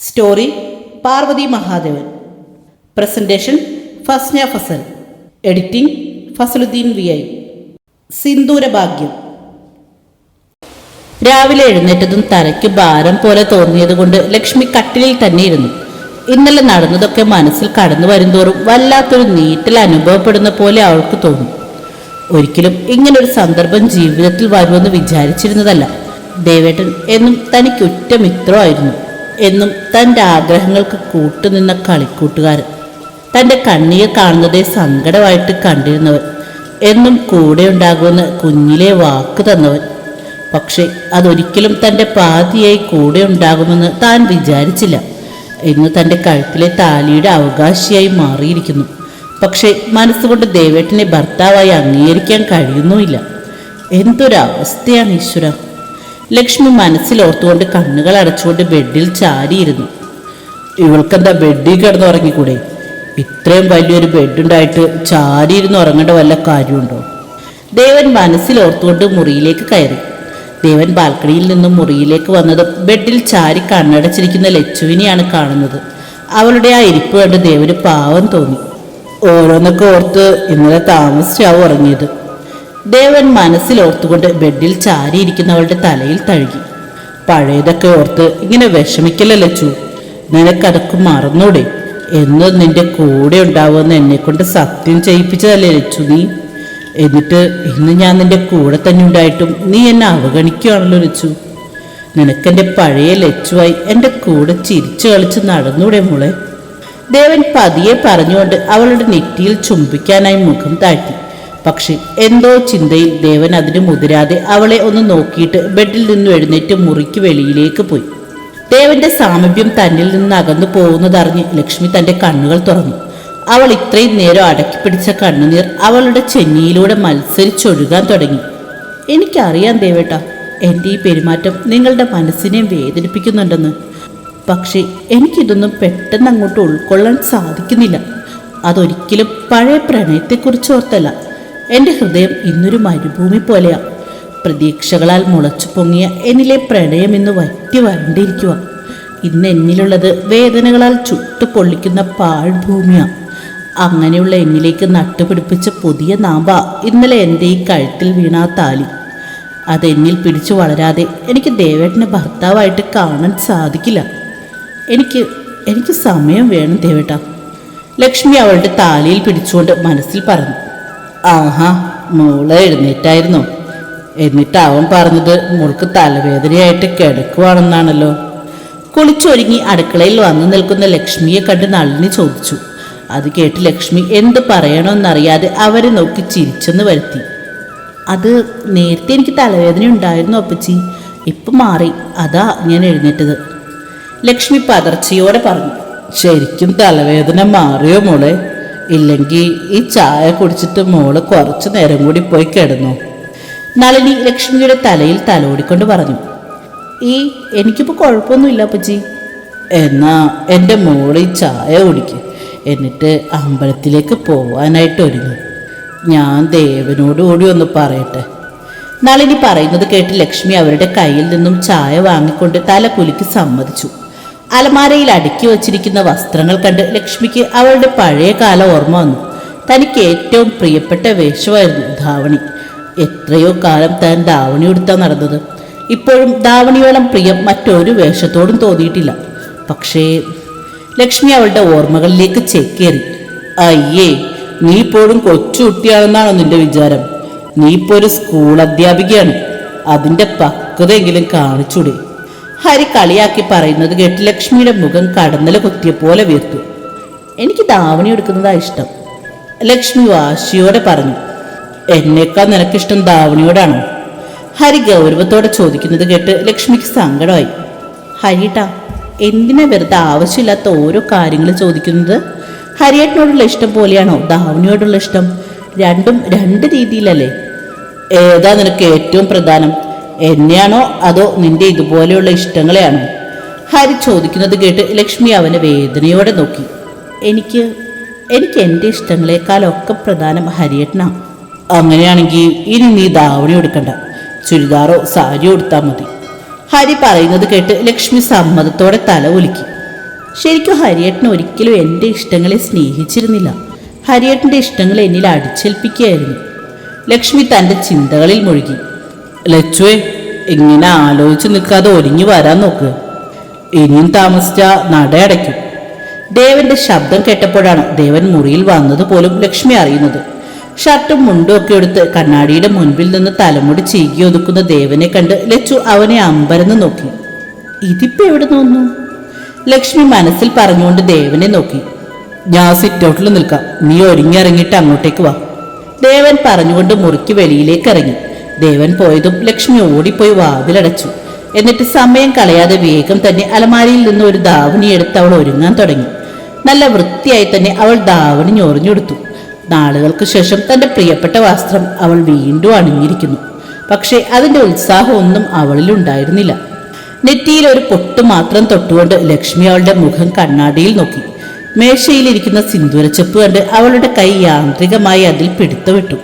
Story Parvathi Mahadevan. Presentation Fasna Fasal. Editing Fasaluddin V I. സിന്ദൂരഭാഗ്യം. രാവിലെ എഴുന്നേറ്റതും തലയ്ക്ക് ഭാരം പോലെ തോന്നിയതുകൊണ്ട് ലക്ഷ്മി കട്ടിലിൽ തന്നെ ഇരുന്നു ഇന്നലെ നടന്നതൊക്കെ മനസ്സിൽ കടന്നു വരുംതോറും വല്ലാത്തൊരു നീറ്റൽ അനുഭവപ്പെടുന്ന പോലെ അവൾക്ക് തോന്നും. ഒരിക്കലും ഇങ്ങനൊരു സന്ദർഭം ജീവിതത്തിൽ വരുമെന്ന് വിചാരിച്ചിരുന്നതല്ല. ദേവേട്ടൻ എന്നും തനിക്ക് ഉറ്റ മിത്രമായിരുന്നു. എന്നും തന്റെ ആഗ്രഹങ്ങൾക്ക് കൂട്ടുനിന്ന കളിക്കൂട്ടുകാരൻ. തന്റെ കണ്ണീർ കാണുന്നതേ സങ്കടമായിട്ട് കണ്ടിരുന്നവൻ. എന്നും കൂടെ ഉണ്ടാകുമെന്ന് കുഞ്ഞിലെ വാക്ക് തന്നവൻ. പക്ഷേ അതൊരിക്കലും തന്റെ പാതിയായി കൂടെ ഉണ്ടാകുമെന്ന് താൻ വിചാരിച്ചില്ല. ഇന്ന് തന്റെ കഴുത്തിലെ താലിയുടെ അവകാശിയായി മാറിയിരിക്കുന്നു. പക്ഷേ മനസ്സുകൊണ്ട് ദേവേട്ടനെ ഭർത്താവായി അംഗീകരിക്കാൻ കഴിയുന്നുമില്ല. എന്തൊരവസ്ഥയാണ് ഈശ്വര? ലക്ഷ്മി മനസ്സിലോർത്തുകൊണ്ട് കണ്ണുകൾ അടച്ചുകൊണ്ട് ബെഡിൽ ചാരിയിരുന്നു. ഇവൾക്കെന്താ ബെഡിൽ കിടന്നുറങ്ങിക്കൂടെ? ഇത്രയും വലിയൊരു ബെഡുണ്ടായിട്ട് ചാരിയിരുന്ന് ഉറങ്ങേണ്ട വല്ല കാര്യമുണ്ടോ? ദേവൻ മനസ്സിൽ മനസ്സിലോർത്തുകൊണ്ട് മുറിയിലേക്ക് കയറി. ദേവൻ ബാൽക്കണിയിൽ നിന്നും മുറിയിലേക്ക് വന്നത് ബെഡിൽ ചാരി കണ്ണടച്ചിരിക്കുന്ന ലച്ചുവിനെയാണ് കാണുന്നത്. അവളുടെ ആ ഇരിപ്പ് കണ്ട് ദേവന് പാവം തോന്നി. ഓരോന്നൊക്കെ ഓർത്ത് ഇന്നലെ താമസിച്ചാവും ഉറങ്ങിയത്. ദേവൻ മനസ്സിൽ മനസ്സിലോർത്തുകൊണ്ട് ബെഡിൽ ചാരിയിരിക്കുന്നവളുടെ തലയിൽ തഴുകി. പഴയതൊക്കെ ഓർത്ത് ഇങ്ങനെ വിഷമിക്കല്ലേ ലച്ചു നിനക്കതൊക്കെ മറന്നൂടെ? എന്നും നിന്റെ കൂടെ ഉണ്ടാവുമെന്ന് എന്നെ കൊണ്ട് സത്യം ചെയ്യിപ്പിച്ചതല്ലേ ലച്ചു നീ? എന്നിട്ട് ഇന്ന് ഞാൻ നിന്റെ കൂടെ തന്നെ ഉണ്ടായിട്ടും നീ എന്നെ അവഗണിക്കുകയാണല്ലോ ലച്ചു നിനക്കെന്റെ പഴയ ലച്ചുവായി എന്റെ കൂടെ ചിരിച്ചു കളിച്ച് നടന്നൂടെ മോളെ? ദേവൻ പതിയെ പറഞ്ഞുകൊണ്ട് അവളുടെ നെറ്റിയിൽ ചുംബിക്കാനായി മുഖം താഴ്ത്തി. പക്ഷെ എന്തോ ചിന്തയിൽ ദേവൻ അതിന് മുതിരാതെ അവളെ ഒന്ന് നോക്കിയിട്ട് ബെഡിൽ നിന്നും എഴുന്നേറ്റ് മുറിക്ക് വെളിയിലേക്ക് പോയി. ദേവന്റെ സാമീപ്യം തന്നിൽ നിന്ന് അകന്നു പോകുന്നതറിഞ്ഞ് ലക്ഷ്മി തന്റെ കണ്ണുകൾ തുറന്നു. അവൾ ഇത്രയും നേരം അടക്കി പിടിച്ച കണ്ണുനീർ അവളുടെ ചെന്നിയിലൂടെ മത്സരിച്ചൊഴുകാൻ തുടങ്ങി. എനിക്കറിയാം ദേവേട്ട എന്റെ ഈ പെരുമാറ്റം നിങ്ങളുടെ മനസ്സിനെ വേദനിപ്പിക്കുന്നുണ്ടെന്ന്. പക്ഷേ എനിക്കിതൊന്നും പെട്ടെന്ന് അങ്ങോട്ട് ഉൾക്കൊള്ളാൻ സാധിക്കുന്നില്ല. അതൊരിക്കലും പഴയ പ്രണയത്തെക്കുറിച്ച് ഓർത്തല്ല. എന്റെ ഹൃദയം ഇന്നൊരു മരുഭൂമി പോലെയാ. പ്രതീക്ഷകളാൽ മുളച്ചു പൊങ്ങിയ എന്നിലെ പ്രണയം ഇന്ന് വറ്റി വരണ്ടിരിക്കുക ഇന്ന് എന്നിലുള്ളത് വേദനകളാൽ ചുട്ടു പൊള്ളിക്കുന്ന പാഴ്ഭൂമിയാ. അങ്ങനെയുള്ള എന്നിലേക്ക് നട്ടുപിടിപ്പിച്ച പുതിയ നാമ്പ ഇന്നലെ എന്റെ ഈ കഴുത്തിൽ വീണ താലി. അതെന്നിൽ പിടിച്ചു വളരാതെ എനിക്ക് ദേവേട്ടനെ ഭർത്താവായിട്ട് കാണാൻ സാധിക്കില്ല. എനിക്ക് എനിക്ക് സമയം വേണം ദേവേട്ട. ലക്ഷ്മി അവളുടെ താലിയിൽ പിടിച്ചുകൊണ്ട് മനസ്സിൽ പറഞ്ഞു. ആഹാ മോൾ എഴുന്നേറ്റായിരുന്നു. എന്നിട്ട് അവൻ പറഞ്ഞത് മോൾക്ക് തലവേദനയായിട്ട് കിടക്കുവാണെന്നാണല്ലോ. കുളിച്ചൊരുങ്ങി അടുക്കളയിൽ വന്നു നിൽക്കുന്ന ലക്ഷ്മിയെ കണ്ട് നളിനി ചോദിച്ചു. അത് കേട്ട് ലക്ഷ്മി എന്ത് പറയണമെന്നറിയാതെ അവരെ നോക്കി ചിരിച്ചെന്ന് വരുത്തി. അത് നേരത്തെ എനിക്ക് തലവേദന ഉണ്ടായിരുന്നു അപ്പച്ചി. ഇപ്പം മാറി. അതാ ഞാൻ എഴുന്നേറ്റത്. ലക്ഷ്മി പതർച്ചയോടെ പറഞ്ഞു. ശരിക്കും തലവേദന മാറിയോ മോളെ? ഇല്ലെങ്കിൽ ഈ ചായ കുടിച്ചിട്ട് മോൾ കുറച്ചു നേരം കൂടി പോയി കിടന്നു. നളിനി ലക്ഷ്മിയുടെ തലയിൽ തലോടിക്കൊണ്ട് പറഞ്ഞു ഈ എനിക്കിപ്പോൾ കുഴപ്പമൊന്നുമില്ല അപ്പച്ചി. എന്നാ എന്റെ മോൾ ഈ ചായ കുടിക്കും. എന്നിട്ട് അമ്പലത്തിലേക്ക് പോവാനായിട്ട് ഒരുങ്ങി. ഞാൻ ദേവനോട് കൂടി ഒന്ന് പറയട്ടെ. നളിനി പറയുന്നത് കേട്ട് ലക്ഷ്മി അവരുടെ കയ്യിൽ നിന്നും ചായ വാങ്ങിക്കൊണ്ട് തല കുലുക്കി സമ്മതിച്ചു. അലമാരയിൽ അടുക്കി വച്ചിരിക്കുന്ന വസ്ത്രങ്ങൾ കണ്ട് ലക്ഷ്മിക്ക് അവളുടെ പഴയ കാല ഓർമ്മ വന്നു. തനിക്ക് ഏറ്റവും പ്രിയപ്പെട്ട വേഷമായിരുന്നു ധാവണി. എത്രയോ കാലം താൻ ധാവണി ഉടുത്താണ് നടന്നത്. ഇപ്പോഴും ധാവണിയോളം പ്രിയം മറ്റൊരു വേഷത്തോടും തോന്നിയിട്ടില്ല. പക്ഷേ ലക്ഷ്മി അവളുടെ ഓർമ്മകളിലേക്ക് ചേക്കേറി. അയ്യേ നീ ഇപ്പോഴും കൊച്ചു കുട്ടിയാണെന്നാണോ നിന്റെ വിചാരം? നീ ഇപ്പോ ഒരു സ്കൂൾ അധ്യാപികയാണ്. അതിന്റെ പക്വതയെങ്കിലും കാണിച്ചൂടെ. ഹരി കളിയാക്കി പറയുന്നത് കേട്ട് ലക്ഷ്മിയുടെ മുഖം കടന്നല കുത്തിയ പോലെ വീർത്തു. എനിക്ക് ധാവണി എടുക്കുന്നതാ ഇഷ്ടം. ലക്ഷ്മി വാശിയോടെ പറഞ്ഞു എന്നേക്കാൾ നിനക്കിഷ്ടം ധാവണിയോടാണോ ഹരി ഗൗരവത്തോടെ ചോദിക്കുന്നത് കേട്ട് ലക്ഷ്മിക്ക് സങ്കടമായി. ഹരിട്ടാ എന്തിനാ വെറുതെ ആവശ്യമില്ലാത്ത ഓരോ കാര്യങ്ങൾ ചോദിക്കുന്നത്? ഹരിയേട്ടനോടുള്ള ഇഷ്ടം പോലെയാണോ ദാവണിയോടുള്ള ഇഷ്ടം? രണ്ടും രണ്ട് രീതിയിലല്ലേ? ഏതാ നിനക്ക് ഏറ്റവും പ്രധാനം? എന്നെയാണോ അതോ നിന്റെ ഇതുപോലെയുള്ള ഇഷ്ടങ്ങളെയാണോ? ഹരി ചോദിക്കുന്നത് കേട്ട് ലക്ഷ്മി അവനെ വേദനയോടെ നോക്കി. എനിക്ക് എനിക്ക് എന്റെ ഇഷ്ടങ്ങളെക്കാളൊക്കെ പ്രധാനം ഹരിയേട്ടനാണ് അങ്ങനെയാണെങ്കിൽ ഇനി നീ ധാവണി എടുക്കണ്ട ചുരിദാറോ സാരിയോ എടുത്താൽ മതി. ഹരി പറയുന്നത് കേട്ട് ലക്ഷ്മി സമ്മതത്തോടെ തല ഒലിക്കി. ശരിക്കും ഹരിയേട്ടൻ ഒരിക്കലും എന്റെ ഇഷ്ടങ്ങളെ സ്നേഹിച്ചിരുന്നില്ല. ഹരിയേട്ടന്റെ ഇഷ്ടങ്ങൾ എന്നിൽ അടിച്ചേൽപ്പിക്കുകയായിരുന്നു. ലക്ഷ്മി തന്റെ ചിന്തകളിൽ മുഴുകി. ലച്ചുവേ ഇങ്ങനെ ആലോചിച്ച് നിൽക്കാതെ ഒരുങ്ങി വരാൻ നോക്ക്. ഇനിയും താമസിച്ച നടയടയ്ക്കും ദേവന്റെ ശബ്ദം കേട്ടപ്പോഴാണ് ദേവൻ മുറിയിൽ വന്നത് പോലും ലക്ഷ്മി അറിയുന്നത്. ഷർട്ടും മുണ്ടും ഒക്കെ എടുത്ത് കണ്ണാടിയുടെ മുൻപിൽ നിന്ന് തലമുടി ചീകി ഒതുക്കുന്ന ദേവനെ കണ്ട് ലച്ചു അവനെ അമ്പരന്ന് നോക്കി. ഇതിപ്പോ എവിടെ നിന്നു? ലക്ഷ്മി മനസ്സിൽ പറഞ്ഞുകൊണ്ട് ദേവനെ നോക്കി. ഞാൻ സിറ്റൗട്ടിൽ നിൽക്കാം. നീ ഒരുങ്ങിയിറങ്ങിയിട്ട് അങ്ങോട്ടേക്ക് വാ. ദേവൻ പറഞ്ഞുകൊണ്ട് മുറിക്ക് വെളിയിലേക്ക് ഇറങ്ങി. ദേവൻ പോയതും ലക്ഷ്മി ഓടിപ്പോയി വാതിലടച്ചു. എന്നിട്ട് സമയം കളയാതെ വേഗം തന്നെ അലമാരിയിൽ നിന്ന് ഒരു ദാവണി എടുത്ത് അവൾ ഒരുങ്ങാൻ തുടങ്ങി. നല്ല വൃത്തിയായി തന്നെ അവൾ ദാവണി ഞൊറിഞ്ഞെടുത്തു നാളുകൾക്ക് ശേഷം തന്റെ പ്രിയപ്പെട്ട വസ്ത്രം അവൾ വീണ്ടും അണിഞ്ഞിരിക്കുന്നു. പക്ഷേ അതിന്റെ ഉത്സാഹമൊന്നും അവളിൽ ഉണ്ടായിരുന്നില്ല. നെറ്റിയിൽ ഒരു പൊട്ട് മാത്രം തൊട്ടുകൊണ്ട് ലക്ഷ്മി അവളുടെ മുഖം കണ്ണാടിയിൽ നോക്കി. മേശയിലിരിക്കുന്ന സിന്ദൂരച്ചെപ്പ് കണ്ട് അവളുടെ കൈ യാന്ത്രികമായി അതിൽ പിടുത്തമിട്ടു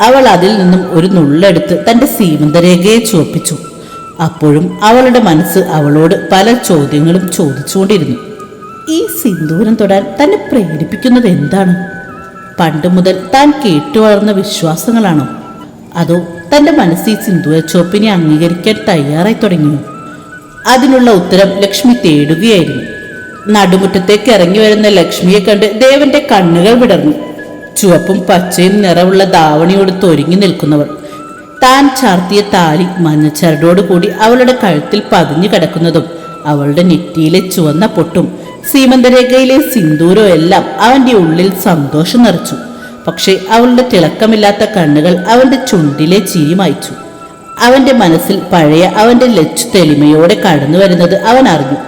അവൾ അതിൽ നിന്നും ഒരു നുള്ളെടുത്ത് തന്റെ സീമന്തരേഖയെ ചുവപ്പിച്ചു. അപ്പോഴും അവളുടെ മനസ്സ് അവളോട് പല ചോദ്യങ്ങളും ചോദിച്ചുകൊണ്ടിരുന്നു. ഈ സിന്ദൂരം തൊടാൻ തന്നെ പ്രേരിപ്പിക്കുന്നത് എന്താണ്? പണ്ട് മുതൽ താൻ കേട്ടുവളർന്ന വിശ്വാസങ്ങളാണോ? അതോ തന്റെ മനസ്സ് ഈ സിന്ദൂരച്ചോപ്പിനെ അംഗീകരിക്കാൻ തയ്യാറായി തുടങ്ങിയോ? അതിനുള്ള ഉത്തരം ലക്ഷ്മി തേടുകയായിരുന്നു. നടുമുറ്റത്തേക്ക് ഇറങ്ങി വരുന്ന ലക്ഷ്മിയെ കണ്ട് ദേവന്റെ കണ്ണുകൾ വിടർന്നു. ചുവപ്പും പച്ചയും നിറവുള്ള ധാവണിയോടുത്ത് ഒരുങ്ങി നിൽക്കുന്നവൾ. താൻ ചാർത്തിയ താലി മഞ്ഞച്ചരടോട് കൂടി അവളുടെ കഴുത്തിൽ പതിഞ്ഞു കിടക്കുന്നതും അവളുടെ നെറ്റിയിലെ ചുവന്ന പൊട്ടും സീമന്തരേഖയിലെ സിന്ദൂരവും എല്ലാം അവന്റെ ഉള്ളിൽ സന്തോഷം നിറച്ചു. പക്ഷേ അവളുടെ തിളക്കമില്ലാത്ത കണ്ണുകൾ അവന്റെ ചുണ്ടിലെ ചിരി മായ്ച്ചു. അവന്റെ മനസ്സിൽ പഴയ അവന്റെ ലച്ചു തെളിമയോടെ കടന്നു വരുന്നത് അവൻ അറിഞ്ഞു.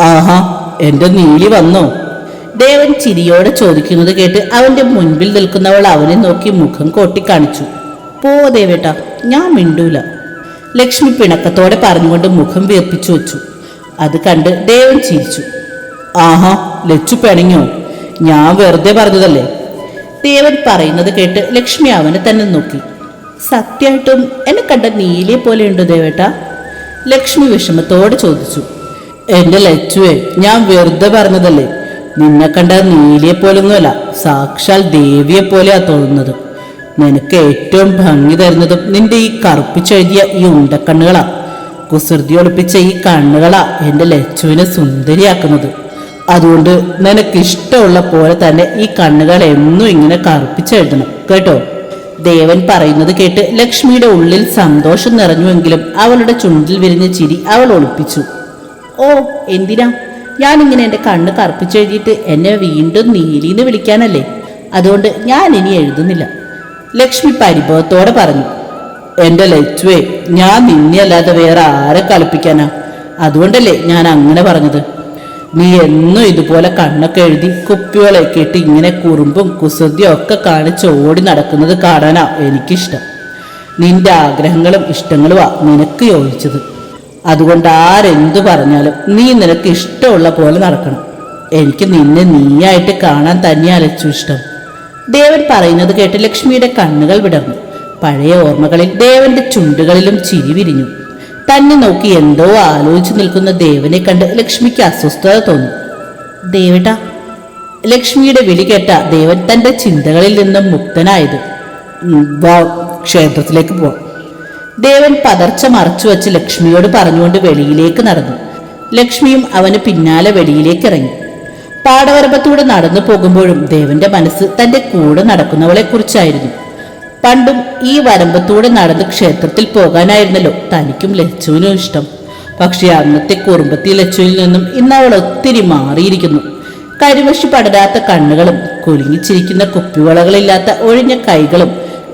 ആഹാ എന്റെ നീലി വന്നോ? ദേവൻ ചിരിയോടെ ചോദിക്കുന്നത് കേട്ട് അവന്റെ മുൻപിൽ നിൽക്കുന്നവൾ അവനെ നോക്കി മുഖം കോട്ടി കാണിച്ചു. പോ ദേവേട്ട ഞാൻ മിണ്ടൂല. ലക്ഷ്മി പിണക്കത്തോടെ പറഞ്ഞുകൊണ്ട് മുഖം വീർപ്പിച്ചു വെച്ചു. അത് കണ്ട് ദേവൻ ചിരിച്ചു. ആഹാ ലച്ചു പിണങ്ങോ ഞാൻ വെറുതെ പറഞ്ഞതല്ലേ? ദേവൻ പറയുന്നത് കേട്ട് ലക്ഷ്മി അവനെ തന്നെ നോക്കി. സത്യമായിട്ടും എന്നെ കണ്ട നീലിയെ പോലെയുണ്ടോ ദേവേട്ട? ലക്ഷ്മി വിഷമത്തോടെ ചോദിച്ചു. എന്റെ ലച്ചുവേ ഞാൻ വെറുതെ പറഞ്ഞതല്ലേ? നിന്നെ കണ്ട നീലിയെ പോലൊന്നുമല്ല സാക്ഷാൽ ദേവിയെ പോലെയാ തോന്നുന്നത്. നിനക്ക് ഏറ്റവും ഭംഗി തരുന്നതും നിന്റെ ഈ കറുപ്പിച്ചെഴുതിയ ഈ ഉണ്ടക്കണ്ണുകളാ. കുസൃതി ഒളിപ്പിച്ച ഈ കണ്ണുകളാ എന്റെ ലച്ചുവിനെ സുന്ദരിയാക്കുന്നത്. അതുകൊണ്ട് നിനക്ക് ഇഷ്ടമുള്ള പോലെ തന്നെ ഈ കണ്ണുകൾ എന്നും ഇങ്ങനെ കറുപ്പിച്ചെഴുതണം കേട്ടോ? ദേവൻ പറയുന്നത് കേട്ട് ലക്ഷ്മിയുടെ ഉള്ളിൽ സന്തോഷം നിറഞ്ഞുവെങ്കിലും അവളുടെ ചുണ്ടിൽ വിരിഞ്ഞ ചിരി അവൾ ഒളിപ്പിച്ചു. ഓ എന്തിനാ? ഞാനിങ്ങനെ എന്റെ കണ്ണ് കറുപ്പിച്ചെഴുതിയിട്ട് എന്നെ വീണ്ടും നീലിന്ന് വിളിക്കാനല്ലേ? അതുകൊണ്ട് ഞാൻ ഇനി എഴുതുന്നില്ല. ലക്ഷ്മി പരിഭവത്തോടെ പറഞ്ഞു എന്റെ ലച്ചുവേ ഞാൻ നിന്നെ അല്ലാതെ വേറെ ആരെ കളിപ്പിക്കാനാ? അതുകൊണ്ടല്ലേ ഞാൻ അങ്ങനെ പറഞ്ഞത്. നീ എന്നും ഇതുപോലെ കണ്ണൊക്കെ എഴുതി കുപ്പികളൊക്കെ ഇട്ട് ഇങ്ങനെ കുറുമ്പും കുസൃതിയും ഒക്കെ കാണിച്ച് ഓടി നടക്കുന്നത് കാണാനാ എനിക്കിഷ്ടം. നിന്റെ ആഗ്രഹങ്ങളും ഇഷ്ടങ്ങളുമാ നിനക്ക് യോജിച്ചത്. അതുകൊണ്ട് ആരെന്തു പറഞ്ഞാലും നീ നിനക്ക് ഇഷ്ടമുള്ള പോലെ നടക്കണം. എനിക്ക് നിന്നെ നീയായിട്ട് കാണാൻ തന്നെയാ അലച്ചു ഇഷ്ടം. ദേവൻ പറയുന്നത് കേട്ട് ലക്ഷ്മിയുടെ കണ്ണുകൾ വിടർന്നു. പഴയ ഓർമ്മകളിൽ ദേവന്റെ ചുണ്ടുകളിലും ചിരി വിരിഞ്ഞു. തന്നെ നോക്കി എന്തോ ആലോചിച്ചു നിൽക്കുന്ന ദേവനെ കണ്ട് ലക്ഷ്മിക്ക് അസ്വസ്ഥത തോന്നി. ദേവട്ട ലക്ഷ്മിയുടെ വിളി കേട്ട ദേവൻ തന്റെ ചിന്തകളിൽ നിന്നും മുക്തനായത്. ക്ഷേത്രത്തിലേക്ക് പോവാം. ദേവൻ പതർച്ച മറച്ചു വെച്ച് ലക്ഷ്മിയോട് പറഞ്ഞുകൊണ്ട് വെളിയിലേക്ക് നടന്നു. ലക്ഷ്മിയും അവന് പിന്നാലെ വെളിയിലേക്ക് ഇറങ്ങി. പാടവരമ്പത്തൂടെ നടന്നു പോകുമ്പോഴും ദേവന്റെ മനസ്സ് തന്റെ കൂടെ നടക്കുന്നവളെ കുറിച്ചായിരുന്നു. പണ്ടും ഈ വരമ്പത്തൂടെ നടന്ന് ക്ഷേത്രത്തിൽ പോകാനായിരുന്നല്ലോ തനിക്കും ലച്ചുവിനും ഇഷ്ടം. പക്ഷേ അന്നത്തെ കുറുമ്പത്തി ലച്ചുവിൽ നിന്നും ഇന്ന് അവൾ ഒത്തിരി മാറിയിരിക്കുന്നു. കരിവശി പടരാത്ത കണ്ണുകളും കുലുങ്ങിച്ചിരിക്കുന്ന കുപ്പിവളകളില്ലാത്ത ഒഴിഞ്ഞ കൈകളും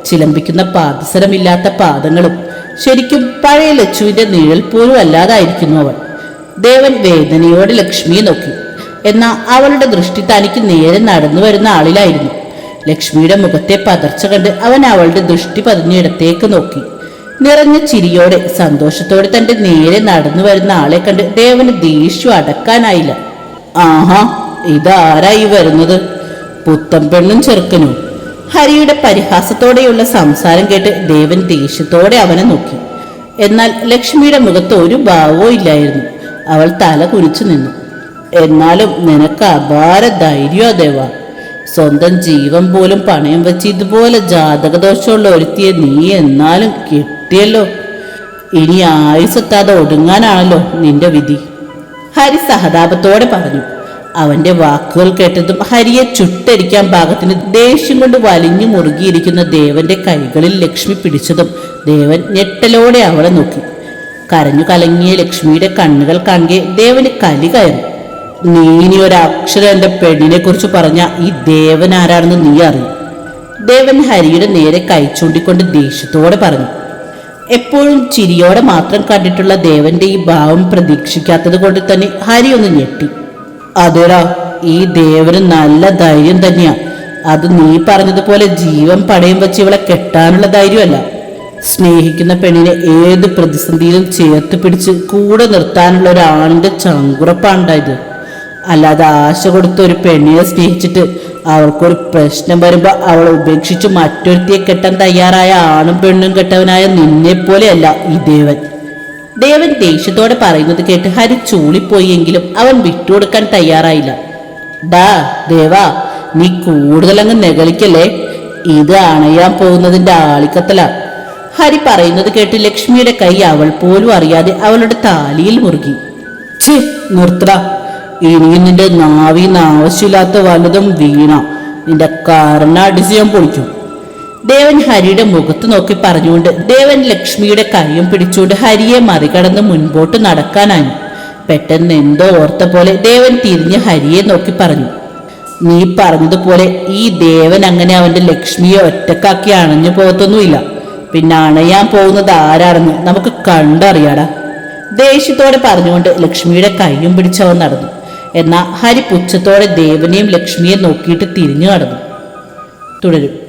ചിലമ്പിക്കുന്ന പാദസരമില്ലാത്ത പാദങ്ങളും ശരിക്കും പഴയ ലച്ചുവിന്റെ നിഴൽ പോലും അല്ലാതായിരിക്കുന്നു അവൾ. ദേവൻ വേദനയോടെ ലക്ഷ്മിയെ നോക്കി. എന്നാൽ അവളുടെ ദൃഷ്ടി തനിക്ക് നേരെ നടന്നു വരുന്ന ആളിലായിരുന്നു. ലക്ഷ്മിയുടെ മുഖത്തെ പതർച്ച കണ്ട് അവൻ അവളുടെ ദൃഷ്ടി പതിഞ്ഞിടത്തേക്ക് നോക്കി. നിറഞ്ഞ ചിരിയോടെ സന്തോഷത്തോടെ തന്റെ നേരെ നടന്നു വരുന്ന ആളെ കണ്ട് ദേവന് ദേഷ്യം അടക്കാനായില്ല. ആഹാ ഇതാരായി വരുന്നത്? പുത്തൻ പെണ്ണും ചെറുക്കനും. ഹരിയുടെ പരിഹാസത്തോടെയുള്ള സംസാരം കേട്ട് ദേവൻ ദേഷ്യത്തോടെ അവനെ നോക്കി. എന്നാൽ ലക്ഷ്മിയുടെ മുഖത്ത് ഒരു ഭാവവും ഇല്ലായിരുന്നു. അവൾ തല കുനിച്ചു നിന്നു. എന്നാലും നിനക്ക് അപാര ധൈര്യോ ദേവ. സ്വന്തം ജീവൻ പോലും പണയം വെച്ച് ഇതുപോലെ ജാതകദോഷമുള്ള ഒരുത്തിയെ നീ എന്നാലും കിട്ടിയല്ലോ. ഇനി ആയുസെത്താതെ ഒടുങ്ങാനാണല്ലോ നിന്റെ വിധി. ഹരി സഹതാപത്തോടെ പറഞ്ഞു. അവന്റെ വാക്കുകൾ കേട്ടതും ഹരിയെ ചുട്ടരിക്കാൻ പാകത്തിന് ദേഷ്യം കൊണ്ട് വലിഞ്ഞു മുറുകിയിരിക്കുന്ന ദേവന്റെ കൈകളിൽ ലക്ഷ്മി പിടിച്ചതും ദേവൻ ഞെട്ടലോടെ അവളെ നോക്കി. കരഞ്ഞു കലങ്ങിയ ലക്ഷ്മിയുടെ കണ്ണുകൾ കാണുകെ ദേവന് കലി കയറി. നീ ഇനി ഒരക്ഷരം എന്റെ പെണ്ണിനെ കുറിച്ച് പറഞ്ഞ ഈ ദേവൻ ആരാണെന്ന് നീ അറിയും. ദേവൻ ഹരിയുടെ നേരെ കൈ ചൂണ്ടിക്കൊണ്ട് ദേഷ്യത്തോടെ പറഞ്ഞു. എപ്പോഴും ചിരിയോടെ മാത്രം കണ്ടിട്ടുള്ള ദേവന്റെ ഈ ഭാവം പ്രതീക്ഷിക്കാത്തത് കൊണ്ട് തന്നെ ഹരി ഒന്ന് ഞെട്ടി. അതെടാ ഈ ദേവന് നല്ല ധൈര്യം തന്നെയാ. അത് നീ പറഞ്ഞതുപോലെ ജീവൻ പടയും വെച്ച് ഇവളെ കെട്ടാനുള്ള ധൈര്യമല്ല. സ്നേഹിക്കുന്ന പെണ്ണിനെ ഏത് പ്രതിസന്ധിയിലും ചേർത്ത് പിടിച്ച് കൂടെ നിർത്താനുള്ള ഒരു ആണിന്റെ ചങ്കുറപ്പാണ്ടായത് അല്ലാതെ ആശ കൊടുത്ത ഒരു പെണ്ണിനെ സ്നേഹിച്ചിട്ട് അവൾക്കൊരു പ്രശ്നം വരുമ്പോൾ അവളെ ഉപേക്ഷിച്ച് മറ്റൊരുത്തിയെ കെട്ടാൻ തയ്യാറായ ആണും പെണ്ണും കെട്ടവനായ നിന്നെ പോലെയല്ല ഈ ദേവൻ. ദേവൻ ദേഷ്യത്തോടെ പറയുന്നത് കേട്ട് ഹരി ചൂളിപ്പോയെങ്കിലും അവൻ വിട്ടുകൊടുക്കാൻ തയ്യാറായില്ല. ഡാ ദേവാ നീ കൂടുതലങ്ങ് നെകളിക്കല്ലേ? ഇത് അണയാൻ പോകുന്നതിന്റെ ആളിക്കത്തല. ഹരി പറയുന്നത് കേട്ട് ലക്ഷ്മിയുടെ കൈ അവൾ പോലും അറിയാതെ അവളുടെ താലിയിൽ മുറുകി. ഛേ നിർത്തട. ഇനിയും നിന്റെ നാവിന്ന് ആവശ്യമില്ലാത്ത വലുതും വീണ. നിന്റെ കാരണ അടിച്ച് ഞാൻ പൊളിക്കും. ദേവൻ ഹരിയുടെ മുഖത്ത് നോക്കി പറഞ്ഞുകൊണ്ട് ദേവൻ ലക്ഷ്മിയുടെ കൈയും പിടിച്ചുകൊണ്ട് ഹരിയെ മറികടന്ന് മുൻപോട്ട് നടക്കാനായി. പെട്ടെന്ന് എന്തോ ഓർത്ത പോലെ ദേവൻ തിരിഞ്ഞ് ഹരിയെ നോക്കി പറഞ്ഞു. നീ പറഞ്ഞതുപോലെ ഈ ദേവൻ അങ്ങനെ അവന്റെ ലക്ഷ്മിയെ ഒറ്റക്കാക്കി അണഞ്ഞു പോകത്തൊന്നുമില്ല. പിന്നെ അണയാൻ പോകുന്നത് ആരാണെന്ന് നമുക്ക് കണ്ടറിയാടാ. ദേഷ്യത്തോടെ പറഞ്ഞുകൊണ്ട് ലക്ഷ്മിയുടെ കൈയും പിടിച്ചവൻ നടന്നു. എന്നാൽ ഹരി പുച്ഛത്തോടെ ദേവനെയും ലക്ഷ്മിയെ നോക്കിയിട്ട് തിരിഞ്ഞു നടന്നു. തുടരും.